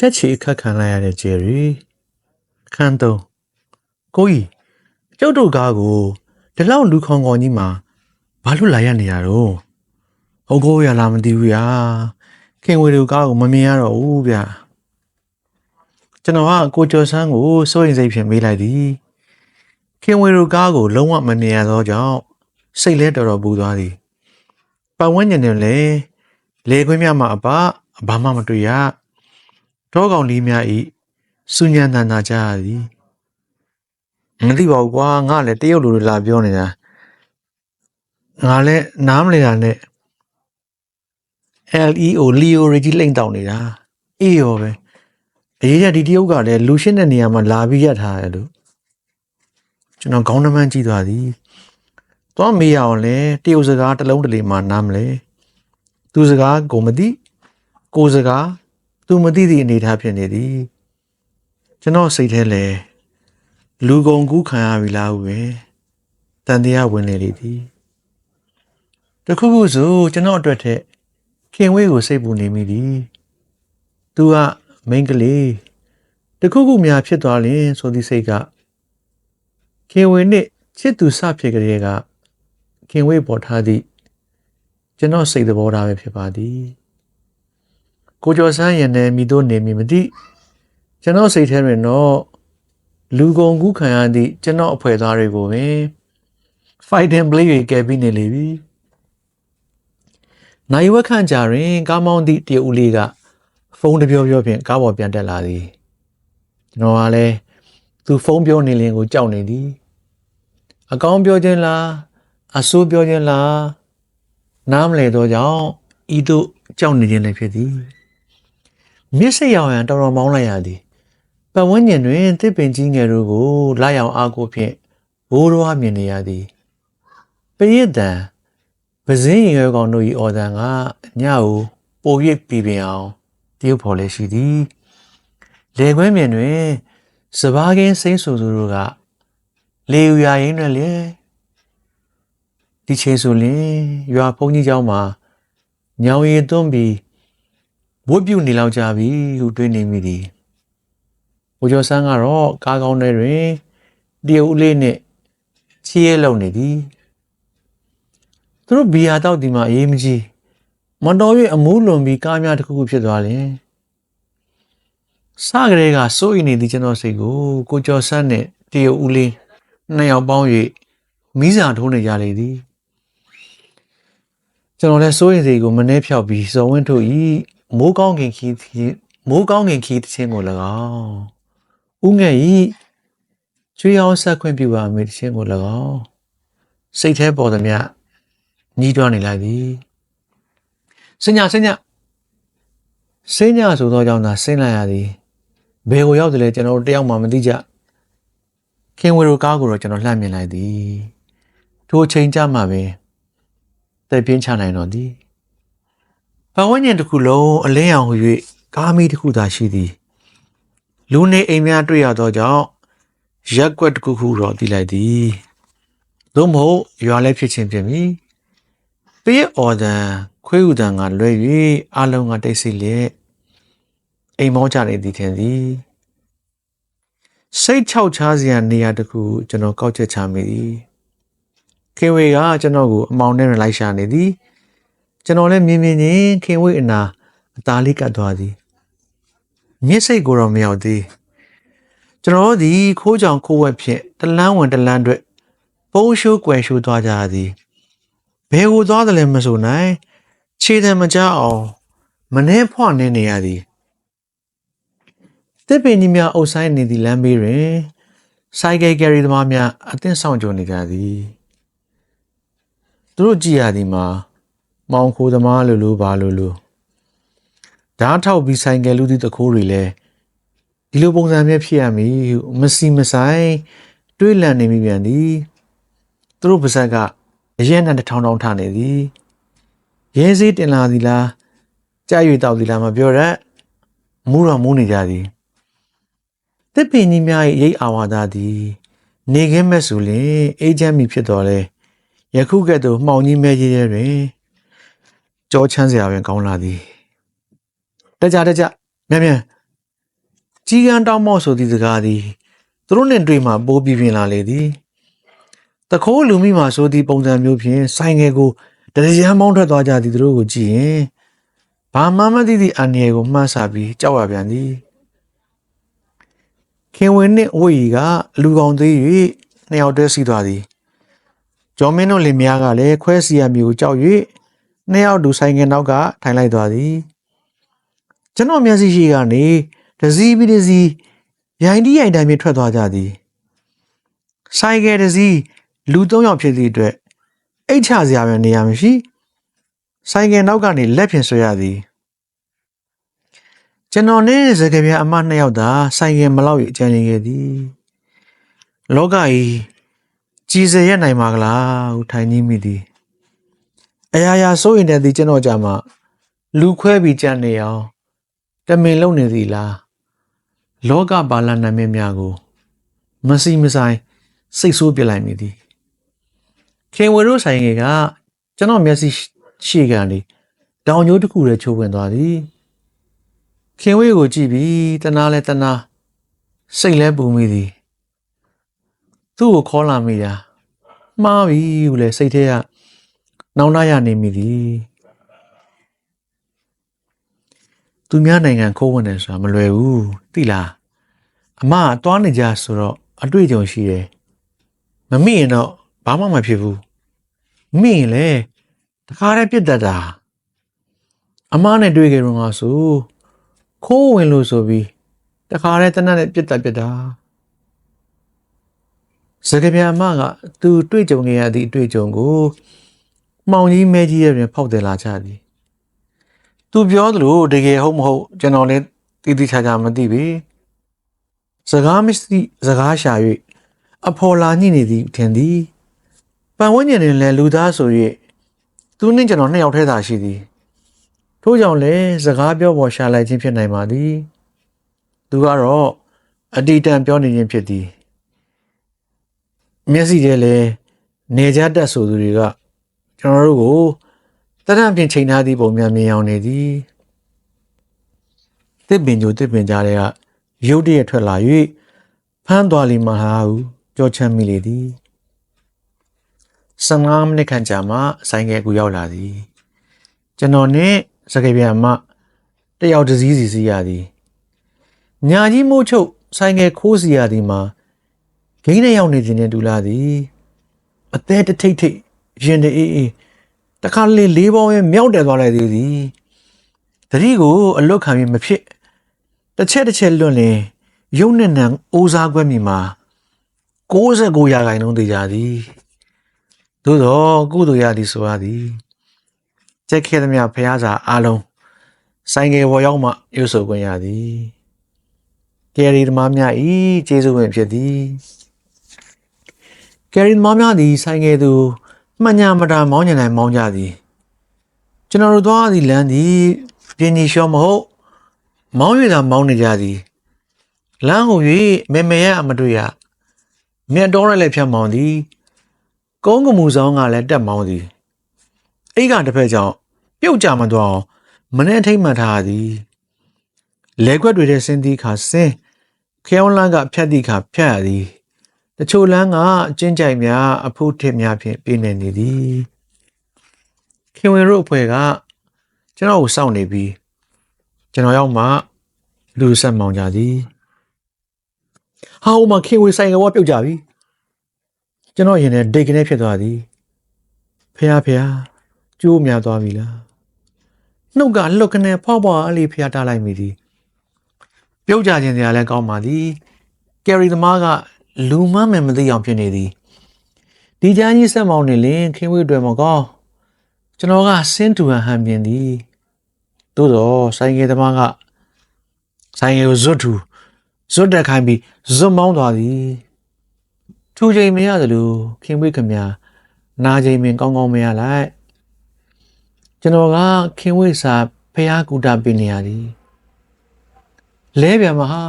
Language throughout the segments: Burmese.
ချက်ချီအခက်ခံလိုက်ရတဲ့ဂျယ်ရီအခန်းသုံးကိုကြီးကျုပ်တို့ကားကိုဒီလောက်လူခေါင်ခေါင်ကြီးမှာဘာလို့လာရနေရတော့ဟုတ်ကိုရလားမသိဘူးရာခင်ဝေတို့ကားကိုမမြင်ရတော့ဘူးဗျကျွန်တော်ကကိုကျော်ဆန်းကိုစိုးရင်စိတ်ဖြင့်မေးလိုက်သည်ခင်ဝေတို့ကားကိုလုံးဝမမြင်ရတော့ကြောင့်စိတ်လဲတော်တော်ပူသွားသည်ပတ်ဝန်းကျင်နဲ့လည်းလေခွင်းမြမှာအပဘာမှမတွေ့ရ တောကောင်လေးများဤစုညံတန်တာကြရသည်မသိပါဘူးကွာငါလည်းတရုတ်လူတွေလာပြောနေတာငါလည်းနားမလဲတာနဲ့ LEO Leo ရကြီးလိမ့်တောင်းနေတာအေးရောပဲအရေးကြီးဒီတရုတ်ကလည်းလူရှင်းတဲ့နေရာမှာလာပြီးရထားတယ်လို့ကျွန်တော်ခေါင်းနှမန်းကြည့်သွားသည်သွားမေးရအောင်လဲတရုတ်စကားတစ်လုံးတစ်လေမှနားမလဲသူစကားကိုမသိကိုစကား သူမသိသည့်အနေအထားဖြစ်နေသည်ကျွန်တော်စိတ်ထဲလဲလူကုန်ကူးခံရပြီလားဟုပဲတန်တရားဝင်နေလေသည်တခုခုဆိုကျွန်တော်အတွက်ထက်ခင်ဝေးကိုစိတ်ပူနေမိသည်သူကမိန်းကလေးတခုခုများဖြစ်သွားရင်ဆိုသည့်စိတ်ကခင်ဝေးနှင့်ချစ်သူစဖြစ်ကြတဲ့ကခင်ဝေးပေါ်ထားသည့်ကျွန်တော်စိတ်သဘောထားပဲဖြစ်ပါသည် ကိုကျော်ဆန်းရင်လည်းမိတို့နေမိမသိကျွန်တော်စိတ်ထဲတွင်တော့လူကုန်ကူးခံရသည့်ကျွန်တော်အဖွဲသားတွေကိုပင် fight and play တွေကဲပြီးနေလေပြီနိုင်ဝက်ခန့်ကြာတွင်ကားမောင်းသည့်တရဦးလေးကဖုန်းတစ်ပြောပြောဖြင့်ကားပေါ်ပြန်တက်လာသည်ကျွန်တော်ကလည်းသူဖုန်းပြောနေလင်ကိုကြောက်နေသည်အကောင်းပြောခြင်းလားအဆိုးပြောခြင်းလားနားမလည်တော့ကြောင့်ဤသို့ကြောက်နေခြင်းလည်းဖြစ်သည် မြစ်စိတ်ရောင်ရန်တော်တော်မောင်းလိုက်ရသည်ပတ်ဝန်းကျင်တွင်တစ်ပင်ကြီးငယ်တို့ကိုလာရောင်အားကိုဖြင့်ဘိုးတော်မြင်နေရသည်ပရိသန်ပဇင်းရင်ရွယ်ကောင်တို့၏အော်တန်ကညကိုပို၍ပြည်ပင်အောင်တရုပ်ဖော်လည်းရှိသည်လေခွဲမြင်တွင်စပားကင်းစိမ့်ဆူဆူတို့ကလေယူရရင်တွင်လေဒီချိန်ဆိုရင်ရွာဖုန်းကြီးเจ้าမှာညောင်ရည်သွန်းပြီး ဝတ်ပြုတ်နေလောက်ကြပြီဟုတွေးနေမိသည်။ဘိုးကျော်ဆန်းကတော့ကားကောင်းထဲတွင်တရုတ်ဦးလေးနှင့်ချီးရဲလုံနေသည်။သူတို့ဘီယာတောက်ဒီမှာအေးမကြီးမတော်၍အမိုးလွန်ပြီးကားများတစ်ခုခုဖြစ်သွားရင်စကလေးကစိုးရိမ်နေသည်ကျွန်တော်စိတ်ကိုကိုကျော်ဆန်းနှင့်တရုတ်ဦးလေးနှစ်ယောက်ပေါင်း၍မိစာထိုးနေကြလေသည်။ကျွန်တော်လည်းစိုးရိမ်စိတ်ကိုမနှဲဖြောက်ပြီးဇော်ဝင်းထုတ်ဤ မိုးကောင်းကင်ခီးသည့်မိုးကောင်းကင်ခီးတစ်ချင်းကို၎င်းဥငယ်ဤချွေးအောင်ဆက်ခွင့်ပြုပါမေတစ်ချင်းကို၎င်းစိတ်แท้ပေါ်သည်မြညီးတွားနေလိုက်သည်စညာစညာစညာဆိုသောကြောင့်သာဆင်းလိုက်ရသည်ဘယ်ကိုရောက်တယ်လဲကျွန်တော်တို့တယောက်မှမသိကြခင်ဝေတို့ကားကိုတော့ကျွန်တော်လှမ်းမြင်လိုက်သည်ထိုအချိန်ကြမှာပင်တက်ပြင်းချနိုင်တော့သည်ပတ် ဝန်းကျင်တစ်ခုလုံးအလင်းရောင်ဟူ၍ကားမီးတစ်ခုသာရှိသည်လူနေအိမ်များတွေ့ရသောကြောင့်ရက်ကွက်တစ်ခုခုတော့တည်လိုက်သည်သို့မဟုတ်ရွာလည်းဖြစ်ချင်းဖြစ်မည်ပေးအော်ဒန်ခွေးဥဒန်ကလွဲ၍အလုံးကတိတ်ဆိတ်လျက်အိမ်မောကြနေသည်ထင်သည်စိတ်ချောက်ချားစရာနေရာတစ်ခုကျွန်တော်ကောက်ချက်ချမိသည်ခင်ဝေကကျွန်တော်ကိုအမောင်နဲ့လိုက်ရှာနေသည် ကျွန်တော်လည်းမြင်မြင်ချင်းခင်ဝိအနာအသားလေးကတ်သွားသည်မျက်စိတ်ကိုတော့မရောက်သေးကျွန်တော်တို့ဒီခိုးကြောင်ခိုးဝက်ဖြင့်တလန်းဝင်တလန်းအတွက်ပုံးရှိုးကွယ်ရှိုးသွားကြသည်ဘယ်ကိုသွားတယ်လဲမဆိုနိုင်ခြေတံမကြအောင်မနှဲဖွနေနေရသည်တစ်ပင်ကြီးများအုပ်ဆိုင်နေသည့်လမ်းဘေးတွင်ဆိုင်ကယ်ကယ်ရီသမားများအသင်းဆောင်ကြနေကြသည်သူတို့ကြည့်ရသည်မှာ မောင်ခိုးသမားလိုလိုပါလိုလိုဓာတ်ထောက်ပြီးဆိုင်ကယ်လူသည့်တခိုးတွေလည်းဒီလိုပုံစံမျိုးဖြစ်ရမည်ဟုမစီမဆိုင်တွေးလန့်နေမိပြန်သည်သူတို့ပါဇက်ကအရင်နဲ့တစ်ထောင်ထောင်ထနေသည်ရဲစည်းတင်လာသည်လားကြာရွေတောက်သည်လားမပြောရက်မူးတော်မူးနေကြသည်တစ်ပင်ကြီးများ၏ရိတ်အာဝါဒသည် နေခင်းမဲ့ဆိုလျင်အေဂျင့်မီဖြစ်တော်လဲယခုကဲ့သို့မှောင်ကြီးမဲကြီးတဲ့တွင် ကြောချမ်းစရာပင်ကောင်းလာသည်တကြတကြမြန်မြန်ကြီးကန်းတောင်းမော့ဆိုသည့်စကားသည်သူတို့နှင့်တွေ့မှပိုးပြပြင်းလာလေသည်တခိုးလူမိမှဆိုသည့်ပုံစံမျိုးဖြင့်ဆိုင်ငယ်ကိုတရရန်မောင်းထွက်သွားကြသည်သူတို့ကိုကြည့်ရင်ဘာမှမသိသည့်အန်ရယ်ကိုမှန်းဆပြီးကြောက်ရပြန်သည်ခင်ဝင်နှင့်ဝိရီကလူကောင်သေး၍နှစ်ယောက်တည်းစီးသွားသည်ကျော်မင်းတို့လင်မယားကလည်းခွဲစီရမျိုးကိုကြောက်၍ နှစ်ယောက်တူဆိုင်ငယ်နောက်ကထိုင်လိုက်သွားသည်ကျွန်တော်မျက်စိရှိကနေတစည်းပြီးတစည်းရိုင်းတီးရိုင်းတိုင်းမျိုးထွက်သွားကြသည်ဆိုင်ကယ်တစ်စီးလူ၃ယောက်ဖြစ်သည့်အတွက်အိတ်ချစရာပဲနေရာမရှိဆိုင်ကယ်နောက်ကနေလက်ဖြင့်ဆွဲရသည်ကျွန်တော်နဲ့စကားပြအမနှစ်ယောက်သာဆိုင်ကယ်မလောက်ရအကြံနေခဲ့သည်လောကကြီးကြည်စရနိုင်ပါကလားဟုထိုင်နေမိသည် အရာရာစိုးရင်တဲ့သည်ကျွန်တော်ကြမှာလူခွဲပြီးကြံနေအောင်တမင်လုံနေသည်လားလောကပါဠနာမည်များကို မစီမဆိုင်စိတ်ဆိုးပြလိုက်မိသည်ခင်ဝေတို့ဆိုင်ငယ်ကကျွန်တော်မျက်စိရှေ့ကနေတောင်ကျိုးတစ်ခုတည်းချိုးဝင်သွားသည်ခင်ဝေကိုကြည့်ပြီးတနာလဲတနာစိတ်လဲပူမိသည်သူ့ကိုခေါ်လာမိတာမှားပြီဟုလဲစိတ်ထဲက နောင်တရနေမိသည်သူများနိုင်ငံခိုးဝင်တယ်ဆိုတာမလွယ်ဘူးသိလားအမကတွားနေကြဆိုတော့အတွေ့အကြုံရှိတယ်မမိရင်တော့ဘာမှမဖြစ်ဘူးမိရင်လေတခါတည်းပြစ်တတ်တာအမနဲ့တွေ့ကြတော့ငါဆိုခိုးဝင်လို့ဆိုပြီးတခါတည်းတနတ်နဲ့ပြစ်တတ်ပြစ်တာစကပြအမကသူတွေ့ကြုံခဲ့ရသည့်အတွေ့အကြုံကို မှောင်ကြီးမဲကြီးရဲ့တွင်ဖောက်တယ်လာကြသည်သူပြောသလိုတကယ်ဟုတ်မဟုတ်ကျွန်တော်လည်းတိတိကျကျမသိပြီစကားမရှိစကားရှာ၍အဖော်လာညှိနေသည်ထင်သည်ပန်ဝန်းကျင်တွင်လည်းလူသားဆို၍သူနှင့်ကျွန်တော်နှစ်ယောက်ထဲသာရှိသည်ထို့ကြောင့်လည်းစကားပြောပေါ်ရှာလိုက်ခြင်းဖြစ်နိုင်ပါသည်သူကတော့အတီတန်ပြောနေခြင်းဖြစ်သည်မျက်စိထဲလည်းနေကြတက်ဆိုသူတွေက ကျွန်တော်တို့ကိုတရံပြင်ချိန်ထားသည့်ပုံများမြင်အောင်နေသည်တစ်ပင်ကြိုတစ်ပင်ကြားတွေကရုတ်တရက်ထွက်လာ၍ဖမ်းသွားလီမဟာဟုကြောချမ်းမိလေသည်15မိနစ်ခန့်ကြာမှဆိုင်ကယ်ကူရောက်လာသည်ကျွန်တော်နဲ့စကေပြန်မတယောက်တစည်းစီစီရသည်ညာကြီးမိုးချုပ်ဆိုင်ကယ်ခိုးစီရသည်မှာဂိမ်းနဲ့ရောက်နေခြင်းနဲ့တူလာသည်အသေးတထိတ်ထိတ် ရင်တအေးအေးတခါလေလေးပေါင်းရဲ့မြောက်တယ်သွားလိုက်သေးသည်တတိကိုအလွတ်ခံပြီးမဖြစ်တစ်ချက်တစ်ချက်လွတ်လင်ရုံနဲ့နံအိုးစားခွဲမိမှာ69ရာခိုင်နှုန်းသေးကြသည်သို့တော့ကုသိုလ်ရသည်ဆိုရသည်ကြက်ခဲသမျှဖျားစာအားလုံးဆိုင်ငယ်ပေါ်ရောက်မှရုပ်ဆိုခွင့်ရသည်ကယ်ရီသမားများဤကျေးဇူးဝင်ဖြစ်သည်ကယ်ရီသမားများသည်ဆိုင်ငယ်သူ မှန်ညာမတာမောင်းညံနိုင်မောင်းကြသည်ကျွန်တော်တို့သွားသည့်လမ်းသည်ပြင်းကြီးလျှောမဟုတ်မောင်းရတာမောင်းနေကြသည်လမ်းကို၍မေမေရအမတွေ့ရမြတ်တော်ရလည်းဖြတ်မောင်းသည်ကုန်းကမူဆောင်ကလည်းတက်မောင်းသည်အိတ်ကတစ်ဖက်ကြောင့်ပြုတ်ကြမသွားအောင်မနဲ့ထိတ်မှန်ထားသည်လဲခွက်တွေတဲ့စင်းသီးခါစင်းခဲဝလန်းကဖြတ်သည့်ခါဖြတ်ရသည် တချို့လမ်းကအကျဉ်းကြိုက်များအဖို့ထစ်များဖြင့်ပြည့်နေနေသည်ခင်ဝင်တို့အဖွဲ့ကကျွန်တော်ကိုစောင့်နေပြီးကျွန်တော်ရောက်မှလူဆက်မောင်ကြသည်ဟာဟိုမှာခင်ဝင်ဆိုင်ကဘောပြုတ်ကြပြီကျွန်တော်ရင်ထဲဒိတ်ကနေဖြစ်သွားသည်ဖះဖះကျိုးများသွားပြီလားနှုတ်ကလွတ်ကနေဖွားဖွားအလေးဖះထားလိုက်မိသည်ပြုတ်ကြခြင်းစရာလည်းကောင်းပါသည်ကယ်ရီသမားက လူမမယ်မသိအောင်ဖြစ်နေသည်ဒီကြမ်းကြီးဆက်မောင်းနေလင်ခင်းဝေးတွေမကောင်းကျွန်တော်ကဆင်းတူဟန်ဟန်မြင်သည်သို့တော့ဆိုင်ငယ်သမားကဆိုင်ငယ်ကိုဇွတ်ထူဇွတ်တက်ခိုင်းပြီးဇွတ်မောင်းသွားသည်ထူချိန်မရသလိုခင်ဝေးခမနာချိန်မင်ကောင်းကောင်းမရလိုက်ကျွန်တော်ကခင်ဝေးစာဖះကူတာပင်နေရသည်လဲပြန်မဟာ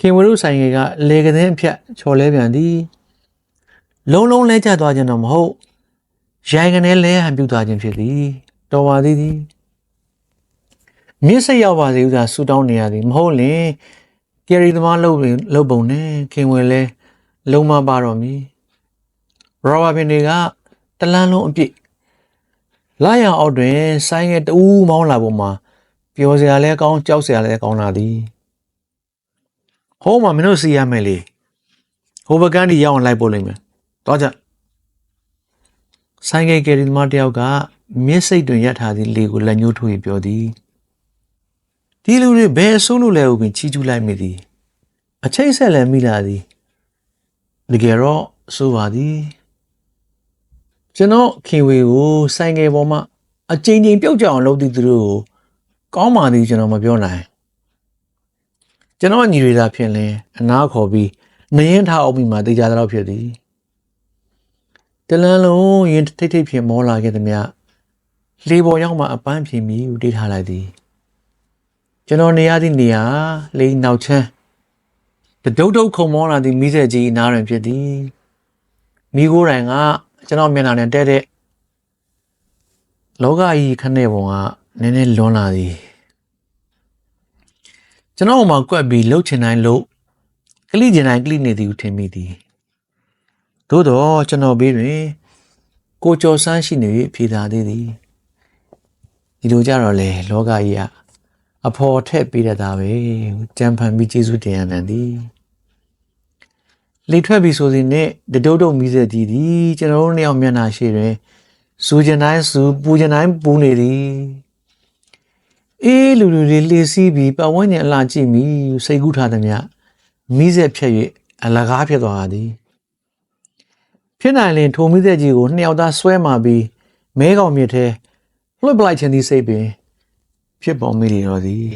ခင်ဝရုဆိုင်ငယ်ကလေကတဲ့ဖြတ်ချော်လဲပြန်သည်လုံးလုံးလဲကျသွားခြင်းတော့မဟုတ်ရိုင်ကနေလဲဟန်ပြုတ်သွားခြင်းဖြစ်သည်တော်ပါသည်သည်မြင့်စိတ်ရောက်ပါစေဥသာဆူတောင်းနေရသည်မဟုတ်လင်ကယ်ရီသမားလှုပ်ရင်လှုပ်ပုံနဲ့ခင်ဝင်လဲလုံးမပါတော့မီရောဘာပင်တွေကတလန်းလုံးအပြစ်လာရအောင်အောက်တွင် ဆိုင်းငယ်တူးမောင်းလာပုံမှာပျော်စရာလဲကောင်းကြောက်စရာလဲကောင်းလာသည် ဟိုးမှာမင်းတို့စီရမယ်လေဟိုဘကန်ဒီရောက်အောင်လိုက်ပို့လိမ့်မယ်တော့ကြဆိုင်ငယ်ကယ်ရီသမားတယောက်ကမြင့်စိတ်တွင်ရထားသည့်လေကိုလက်ညှိုးထိုးပြီးပြောသည်ဒီလူတွေဘယ်အဆုံးလို့လဲဟုပင်ချီးကျူးလိုက်မိသည်အချိတ်ဆက်လည်းမိလာသည်တကယ်တော့ဆိုပါသည်ကျွန်တော်ခင်ဝေကိုဆိုင်ငယ်ပေါ်မှာအကြိမ်ကြိမ်ပြုတ်ကြအောင်လုပ်သည့်သူတို့ကိုကောင်းပါသည်ကျွန်တော်မပြောနိုင် ကျွန်တော်ညီတွေသာဖြစ်ရင်အနာခေါ်ပြီးနရင်ထားအောင်ပြီးမှတေချာတော့ဖြစ်သည်တလန်းလုံးရင်ထိတ်ထိတ်ဖြစ်မောလာခဲ့သည်မြလေပေါ်ရောက်မှအပန်းဖြေမိဟုတေးထားလိုက်သည်ကျွန်တော်နေရသည့်နေရာလိန်နောက်ချမ်းတဒုတ်ဒုတ်ခုံမောလာသည့်မိဆက်ကြီးအနားတွင်ဖြစ်သည်မိကိုယ်တိုင်ကကျွန်တော်မျက်နှာနဲ့တဲ့တဲ့လောကကြီးခနဲ့ပုံကနည်းနည်းလွန်လာသည် ကျွန်တော်မှကွက်ပြီးလှုပ်ချင်တိုင်းလှုပ်ကလိချင်တိုင်းကလိနေသည်ဟုထင်မိသည်သို့တော့ကျွန်တော်ဘေးတွင်ကိုကျော်ဆန်းရှိနေ၍ဖြေသာသေးသည်ဒီလိုကြတော့လေလောကကြီးကအဖော်ထက်ပေးတတ်တာပဲကြံဖန်ပြီးကျေးဇူးတင်ရနန်သည်လေထွက်ပြီးဆိုစီနဲ့တဒုတ်ဒုတ်မိစေသည်ဒီကျွန်တော်တို့နှစ်ယောက်မျက်နှာရှိတွင်စူကျင်တိုင်းစူပူကျင်တိုင်းပူနေသည် အေးလူလူလေးလေစီးပြီးပတ်ဝန်းကျင်အလားကြည့်မိစိတ်ကူးထားသည်မြမိစေဖြတ်၍အလကားဖြစ်သွားသည်ဖြစ်နိုင်ရင်ထိုမိစေကြီးကိုနှစ်ယောက်သားဆွဲမာပြီးမဲကောင်မြစ်ထဲလွှတ်ပလိုက်ခြင်းသည်စိတ်ပင် ဖြစ်ပေါ်မိနေတော်သည်